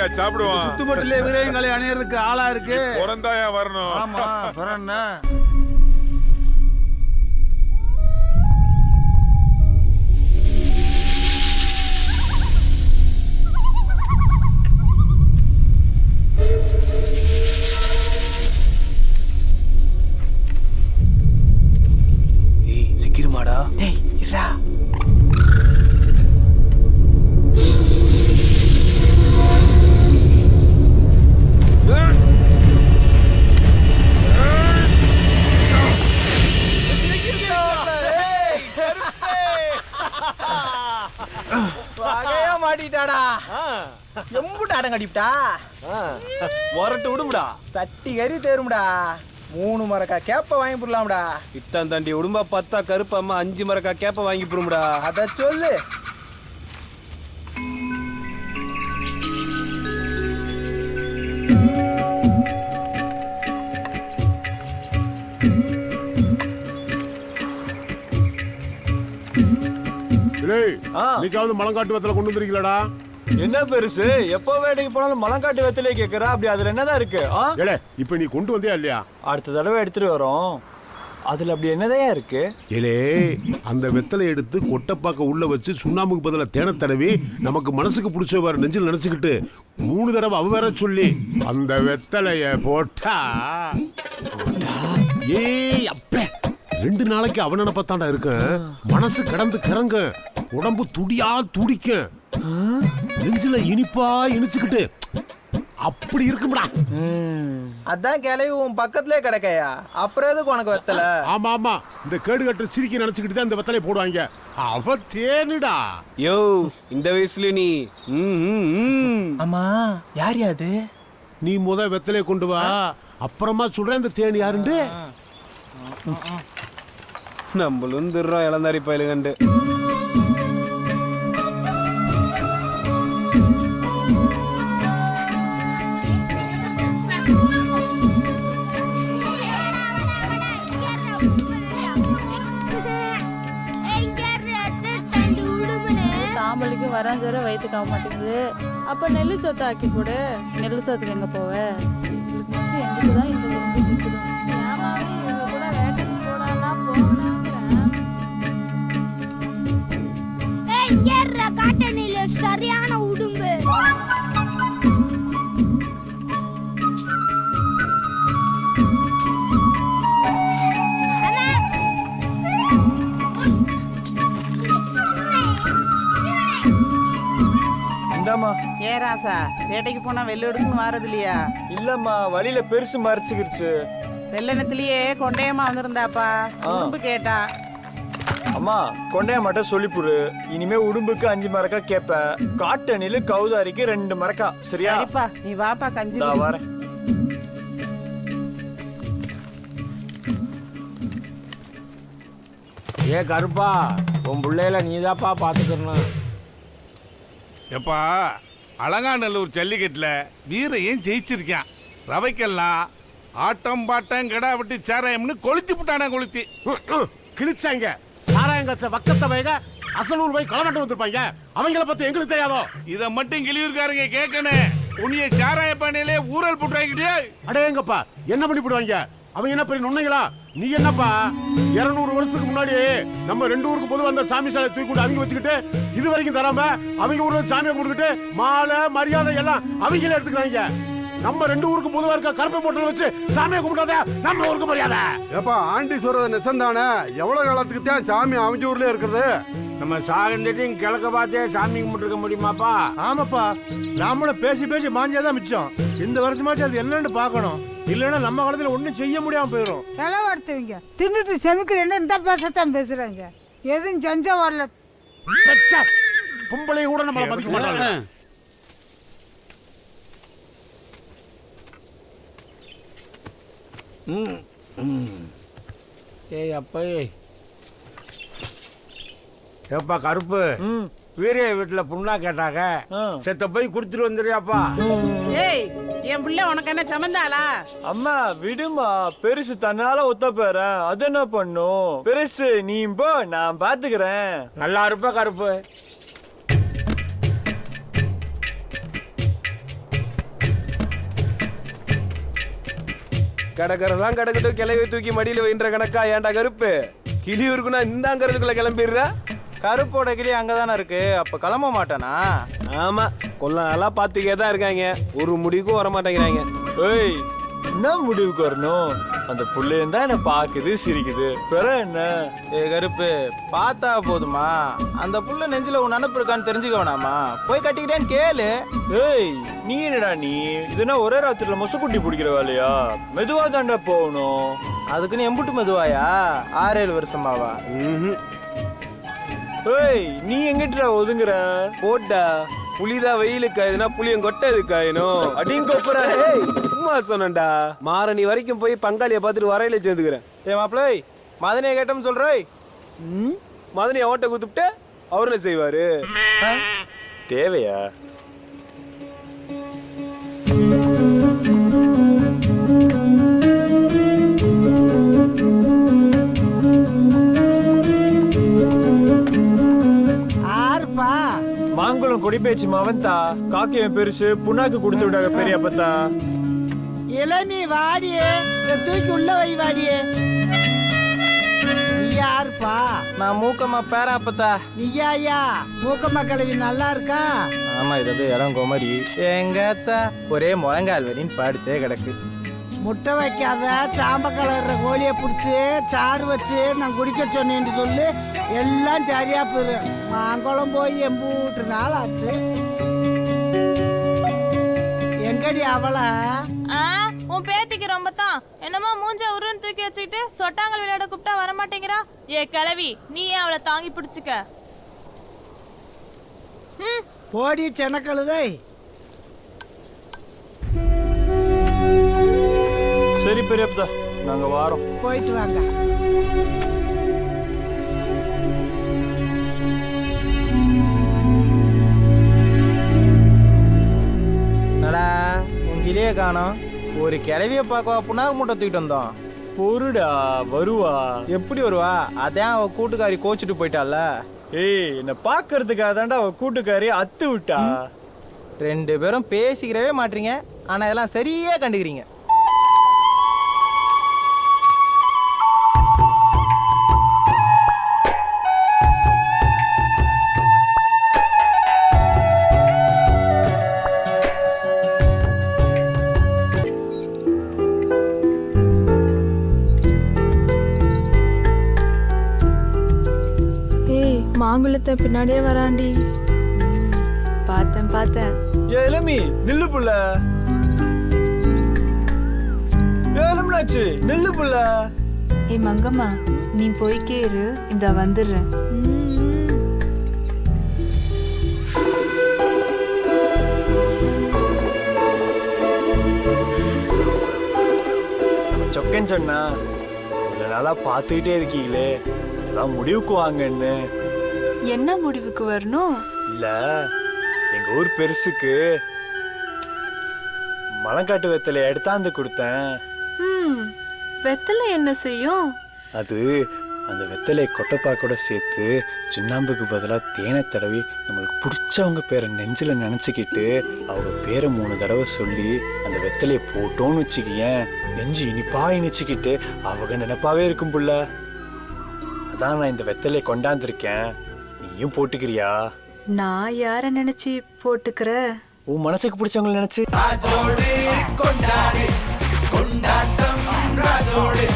வாங்கயா சாப்பிடுவோம் சுத்துப்பட்டுல வீரங்களை அணியறதுக்கு ஆளா இருக்கு. பிறந்தாயா வரணும். ஆமா ஏய் சிக்கிருமாடா. டேய் வகையா மாட்டிட்டாடா. எம்புட்டு அடம் கட்டிவிட்டா? வரட்டு விடுமுடா சட்டி கறி தேரும்டா மூணு மரக்கா கேப்ப வாங்கி போடலாம்டா. இத்தான் தாண்டி உடும்பா பத்தா கருப்பாம அஞ்சு மரக்கா கேப்ப வாங்கி போடுமுடா அத சொல்லு. இன்னைக்காவது மலங்காட்டு வெத்தல கொண்டு வந்திருக்கீங்களடா. என்ன பெருசு? எப்போ வேட்டைக்கு போனாலும் மலங்காட்டு வெத்திலே கேக்குற? அப்படி அதுல என்னதான் இருக்கு? ஆ? ஏலே இப்ப நீ கொண்டு வந்தியா இல்லையா? அடுத்த தடவை எடுத்துட்டு வரோம். அதுல அப்படி என்னதான் இருக்கு? ஏலே அந்த வெத்தலை எடுத்து கொட்டைப்பாக்க உள்ள வச்சு சுண்ணாம்புக்கு பதிலா தேனை தடவி நமக்கு மனசுக்கு பிடிச்சவாறு நெஞ்சில் நினைச்சுக்கிட்டு மூணு தடவை அவ வேற சொல்லி அந்த வெத்தலைய போட்டா. ஏய் அப்ப ரெண்டு நாளைக்கு அவன் நினப்பத்தாண்டா இருக்கு. மனசு கடந்து கிறங்க உடம்பு துடியா துடிக்க. நெஞ்சில இனிப்பா இனிச்சுக்கிட்டு. அப்படி இருக்கும்டா. அதான் கிளவி உன் பக்கத்துலயே கிடக்கையா? அப்புறம் எதுக்கு உனக்கு வெத்தல? ஆமா ஆமா. இந்த கேடு கட்டு சிரிக்க நினைச்சுக்கிட்டு தான் இந்த வெத்தலையை போடுவாங்க. அவ தேனுடா. யோ இந்த வயசுல நீ ம், ம், ம். ஆமா யார் யாது நீ முத வெத்தலையை கொண்டு வா. அப்புறமா சொல்றேன் இந்த தேன் யாருண்டு? நம்மளும் திருறோம் இளந்தாரி பயலுகண்டு. தாம்பலிக்கு வராஞ்சோர வயிற்றுக்கு ஆக மாட்டேங்குது. அப்ப நெல்லு சொத்தை ஆக்கி போடு. நெல்லு சொத்துக்கு எங்க போவ? எங்களுக்கு தான் இந்த உடம்பு சுத்துடும் இந்தாம்மா ஏ ராசா வேட்டைக்கு போனா வெள்ளெடுக்குன்னு வாரது இல்லையா இல்லம்மா வழியில பெருசு மறைச்சுக்கிருச்சு. வெள்ளனத்திலேயே கொண்டையம்மா வந்திருந்தாப்பா. உடும்பு கேட்டா. அம்மா கொண்டைய மட்டும் சொல்லிப்புரு இனிமே உடும்புக்கு அஞ்சு மரக்கா கேப்ப காட்டணிலு கௌதாரிக்கு ரெண்டு மரக்கா. சரியா? சரிப்பா நீ வாப்பா கஞ்சி குடி. வரேன். ஏ கருப்பா உன் பிள்ளையில நீதாப்பா பாத்துக்கணும் எப்பா அலங்காநல்லூர் ஜல்லிக்கட்டில் வீரையும் ஜெயிச்சிருக்கான். ரவைக்கெல்லாம் ஆட்டம் பாட்டம் கிடா விட்டு சேராயம்னு கொளுத்தி விட்டானே கொளுத்தி. கிழிச்சாங்க. சாராயங்கச்ச வக்கத்த வயக அசலூர் போய் களமட்டம் வந்திருப்பாங்க. அவங்கள பத்தி எங்களுக்கு தெரியாதோ? இதை மட்டும் கிளியூர்காரங்க கேட்கணும். உனிய சாராய பானையிலே ஊரல் புட்டாங்கிட்டே அடேங்கப்பா என்ன பண்ணி போடுவாங்க? அவங்க என்ன பெரிய நுண்ணைகளா? நீ என்னப்பா? இருநூறு வருஷத்துக்கு முன்னாடி நம்ம ரெண்டு ஊருக்கு பொதுவா அந்த சாமி சாலை தூக்கி கொண்டு அவங்க வச்சுக்கிட்டு இது வரைக்கும் தராம அவங்க ஊர்ல சாமியை கொடுத்துட்டு மாலை மரியாதை எல்லாம் அவங்களே எடுத்துக்கிறாங்க. நம்ம ரெண்டு ஊருக்கு பொதுவா இருக்க கருப்பை போட்டு வச்சு சாமியை கும்பிடாத நம்ம ஊருக்கு மரியாதை? ஏப்பா ஆண்டி சொல்றது நெசந்தானே? எவ்வளவு காலத்துக்கு தான் சாமி அவங்க ஊர்லயே இருக்கிறது? நம்ம சாகந்துட்டையும் கிழக்க பார்த்தே சாமி கும்பிட்டுருக்க முடியுமாப்பா? ஆமாப்பா நாமளும் பேசி பேசி மாஞ்சாதான் மிச்சம். இந்த வருஷமாச்சும் அது என்னன்னு பார்க்கணும். இல்லைன்னா நம்ம காலத்துல ஒண்ணும் செய்ய முடியாம போயிடும் தலைவாடுத்துவீங்க தின்னுட்டு செமிக்கலன்னா இந்த பேசத்தான் பேசுறாங்க. எதுவும் செஞ்ச வரல. பெச்ச. பொம்பளை கூட நம்மள மதிக்க மாட்டாங்க. ஏய் அப்பா ஏய். ஏப்பா கருப்பு. வீரிய வீட்டுல புண்ணா கேட்டாங்க. செத்த போய் குடுத்துட்டு வந்துடுறியாப்பா. ஏய் என் பிள்ளை உனக்கு என்ன சமந்தாளா அம்மா விடுமா. பெருசு தன்னால ஒத்த போற அது என்ன பண்ணும்? பெருசு நீ போ நான் பாத்துக்கிறேன். நல்லா இருப்ப கருப்பு. கடக்கிறதான் கிடக்கட்டும். கிளவி தூக்கி மடியில் வைன்ற கணக்கா ஏன்டா கருப்பு? கிளி கிளியூருக்குன்னா இந்தாங்கிறதுக்குள்ள கிளம்பிடுற? கருப்போட கிளி அங்கதானே இருக்கு. அப்ப கிளம்ப மாட்டானா? ஆமா கொல்ல நாளா பாத்துக்கே தான் இருக்காங்க. ஒரு முடிவுக்கும் வர மாட்டேங்கிறாங்க. ஏய் என்ன முடிவுக்கு வரணும்? அந்த புள்ளையும் தான் என்ன பாக்குது சிரிக்குது. பிற என்ன? ஏ கருப்பு பார்த்தா போதுமா? அந்த புள்ள நெஞ்சில உன் நினப்பு இருக்கான்னு தெரிஞ்சுக்க வேணாமா? போய் கட்டிக்கிறேன்னு கேளு. ஏய் நீ என்னடா நீ? இதுனா ஒரே ராத்திரில மொசக்குட்டி பிடிக்கிற வேலையா? மெதுவா தாண்டா போகணும். அதுக்குன்னு எம்புட்டு மெதுவாயா? ஆறு ஏழு வருஷமாவா ஏய் நீ எங்கிட்டா ஒதுங்குற? போட்டா புலிதா வெயிலுக்கு காயுதுன்னா புளியம் கொட்டது காயணும் அடிங்க கொப்புற ஏய் சும்மா சொன்னேன்டா. மாரணி வரைக்கும் போய் பங்காளியை பார்த்துட்டு வரையில சேர்ந்துக்கிறேன் ஏ மாப்பிள்ளை மதனையை கேட்டோம்னு சொல்றோய். ம்? மதனி ஓட்ட குத்துப்பிட்டு அவர் என்ன செய்வாரு? தேவையா? கொடி பேச்சு மவன்தா காக்கியம் பெருசு புண்ணாக்கு கொடுத்து விடாங்க பெரியப்பத்தா இளநீ வாடியே தூக்கி உள்ள வை வாடியே. நீ யாருப்பா? நான் மூக்கம்மா பேராப்பத்தா நீயா ஐயா மூக்கம்மா கிழவி நல்லா இருக்கா? ஆமா இது இடம் கோமரி எங்க ஒரே முழங்கால் வரின்னு படுத்தே கிடக்கு. முட்டை வைக்காத சாம்ப கலர்ற கோழியை பிடிச்சி சாறு வச்சு நான் குடிக்க சொன்னேன்னு சொல்லி எல்லாம் சரியா போயிடும் மாங்குளம் போய் எம்பூட்டு நாள் ஆச்சு. எங்கடி அவளை? ஆ உன் பேத்திக்கு ரொம்ப தான் என்னமோ மூஞ்ச உருன்னு தூக்கி வச்சுக்கிட்டு சொட்டாங்கல் விளையாட கூப்பிட்டா வர மாட்டேங்கிறா ஏ கிளவி நீ ஏன் அவளை தாங்கி பிடிச்சுக்க? ம் போடி செனக்கழுதை. சரி பெரியப்பதா நாங்க வாரோம். போயிட்டு வாங்க. கிளியே காணோம். ஒரு கிளவிய பார்க்கவா புண்ணாக்கு மூட்டை தூக்கிட்டு வந்தோம். பொருடா வருவா. எப்படி வருவா? அதான் அவ கூட்டுக்காரி கோச்சிட்டு போயிட்டால. ஏய் என்ன பாக்குறதுக்காக தாண்டா அவ கூட்டுக்காரி அத்து விட்டா. ரெண்டு பேரும் பேசிக்கிறவே மாட்டீங்க. ஆனா இதெல்லாம் சரியா கண்டுக்கிறீங்க. மாங்குளத்தை பின்னாடியே வராண்டி. பார்த்தேன் பார்த்தேன். ஏ இளமி நில்லு புள்ள. ஏ இளமனாச்சு நில்லு புள்ள. ஏய் மங்கம்மா நீ போய்க்கே இரு இந்த வந்துடுறேன். நம்ம சொக்கன் சொன்னா நாளா பார்த்துக்கிட்டே இருக்கீங்களே. அதான் முடிவுக்கு வாங்கன்னு. என்ன முடிவுக்கு வரணும்? இல்ல எங்க ஊர் பெருசுக்கு மலங்காட்டு வெத்தலை எடுத்தாந்து கொடுத்தேன். ம் வெத்தலை என்ன செய்யும்? அது அந்த வெத்தலை கொட்டைப்பா கூட சேர்த்து சுண்ணாம்புக்கு பதிலாக தேனை தடவி நம்மளுக்கு பிடிச்சவங்க பேரை நெஞ்சில் நினச்சிக்கிட்டு அவங்க பேரை மூணு தடவை சொல்லி அந்த வெத்தலையை போட்டோன்னு வச்சுக்கியேன் நெஞ்சு இனிப்பா இனிச்சுக்கிட்டு அவங்க நினைப்பாவே இருக்கும் புள்ள. அதான் நான் இந்த வெத்தலையை கொண்டாந்துருக்கேன். நீயும் போட்டுக்கிறியா? நான் யார நினைச்சு போட்டுக்கிற? உன் மனசுக்கு பிடிச்சவங்களை நினைச்சு. கொண்டாடு கொண்டாடு கொண்டாட்டம் ராஜோடு.